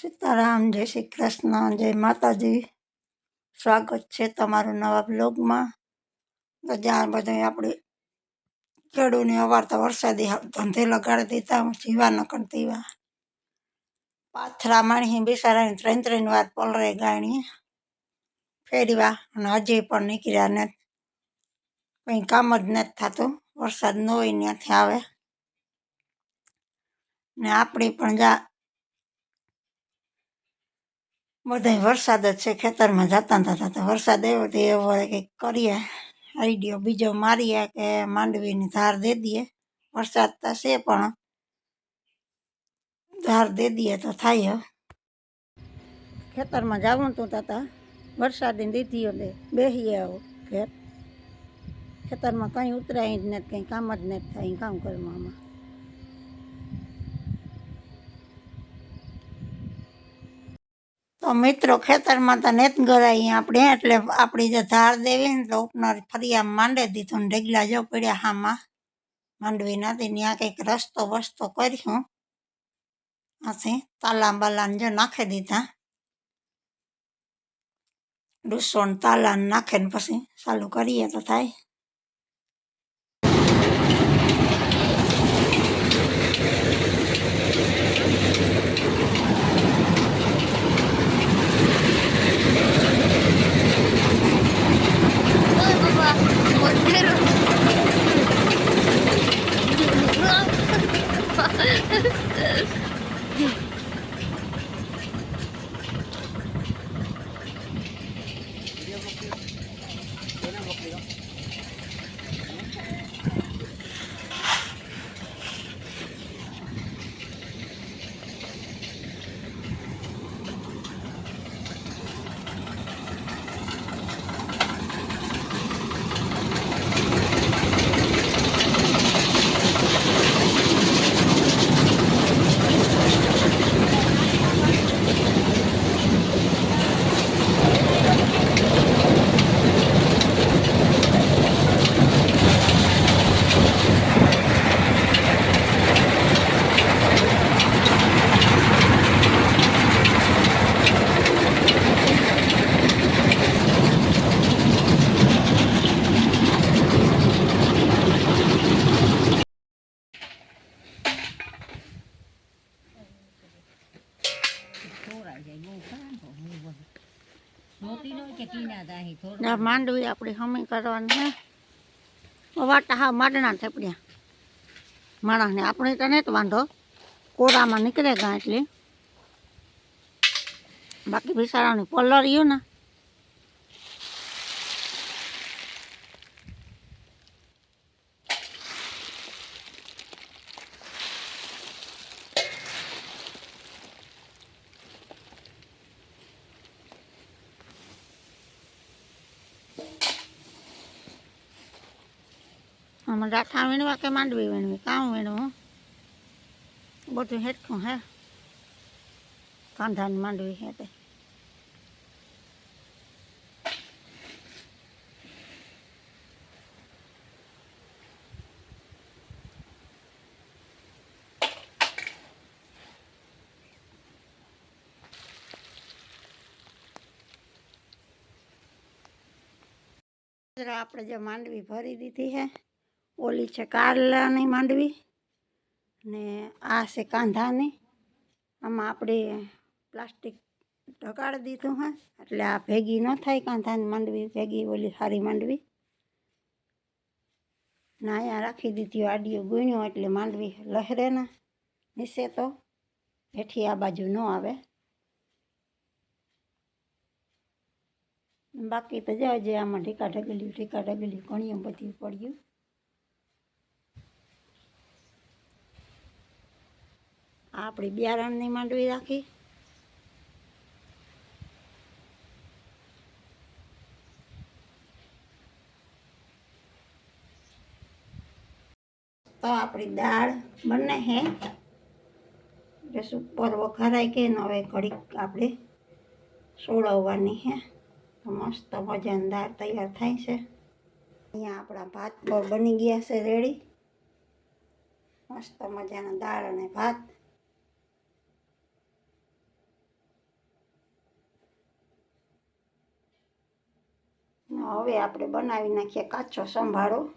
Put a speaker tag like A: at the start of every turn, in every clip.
A: સીતારામ, જય શ્રી કૃષ્ણ, જય માતાજી. સ્વાગત છે તમારું નવા બ્લોગમાં તો જ્યાં બધા આપણે ખેડૂની અવાર તો વરસાદી ધંધે લગાડી દીધા જીવા ન કરતીવા પાથરા માણી બિસારાની ત્રણ ત્રણ વાર પલરે ગાણી ફેરવા અને હજી પણ નીકળ્યા ને કંઈ કામ જ નથી થતું. વરસાદ ન હોય ત્યાંથી આવે. ને આપણે પણ જા બધા વરસાદ જ છે, ખેતરમાં જતા હતા તો વરસાદ આવ્યો તો એવો કંઈક કરીએ, આઈડિયો બીજો મારીએ કે માંડવીની ધાર દે દઈએ. વરસાદ તો છે પણ ધાર દે દઈએ તો થાય ખેતરમાં જવું તું તાતા વરસાદની દીધી એટલે બેસીએ આવું ઘેર. ખેતરમાં કંઈ ઉતરાય જ નથી, કંઈ કામ જ નથી થાય, કામ કરવામાં મિત્રો ખેતરમાં તો નેત ગરાઈ આપણે એટલે આપણી જે ધાર દેવી ને તો ઉપનાર ફરિયામાં માંડે દીધું ને ઢગલા જો પડ્યા હામાં. માંડવી નથી ત્યાં કંઈક રસ્તો વસ્તો કર્યું. આથી તાલા બાલાને જો નાખી દીધા. ડૂસો તાલા નાખે ને પછી ચાલુ કરીએ તો થાય. માંડવી આપણી હમી કરવાની હે. વાટા હા માંડણા થપડ્યા માણસને આપણે તો નહીં વાંધો. કોરામાં નીકળે ગા એટલે બાકી બિચારાની પલર્યું ને આમાં ડાઠા વીણવા કે માંડવી વીણવી? કામ વીણવું? બધું હેઠું હે. કાંધાની માંડવી હે તે. આપણે જે માંડવી ભરી દીધી હે ઓલી છે કારલાની માંડવી ને આ છે કાંધાની. આમાં આપણે પ્લાસ્ટિક ઢગાડી દીધું હા, એટલે આ ભેગી ન થાય કાંધાની માંડવી, ભેગી ઓલી સારી માંડવી. ના અહીંયા રાખી દીધી આડીઓ ગુણ્યો એટલે માંડવી લહેરે ના નીચે તો હેઠી આ બાજુ ન આવે. બાકી તો જાય જે આમાં ઢીકા ઢગલ્યું ઢીકા ઢગલ્યું ઘણીયું બધું પડ્યું. આપણી બિયારણની માંડવી રાખી. તો આપણી દાળ બને હે. બસ સુપર વઘારાઈ કે હવે ઘડીક આપણે સોળવવાની હે. તો મસ્ત મજાની દાળ તૈયાર થાય છે. અહીંયા આપણા ભાત બની ગયા છે રેડી. મસ્ત મજાના દાળ અને ભાત. હવે આપણે બનાવી નાખીએ કાચો સંભારો.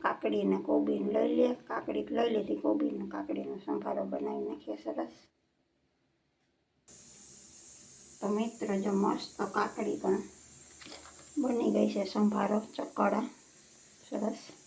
A: કાકડીને કોબીને લઈ લે, કાકડી લઈ લીધી, કોબીને કાકડીનો સંભારો બનાવી નાખીએ સરસ. તો મિત્રો, જો મસ્ત કાકડી પણ બની ગઈ છે સંભારો ચકડા. સરસ.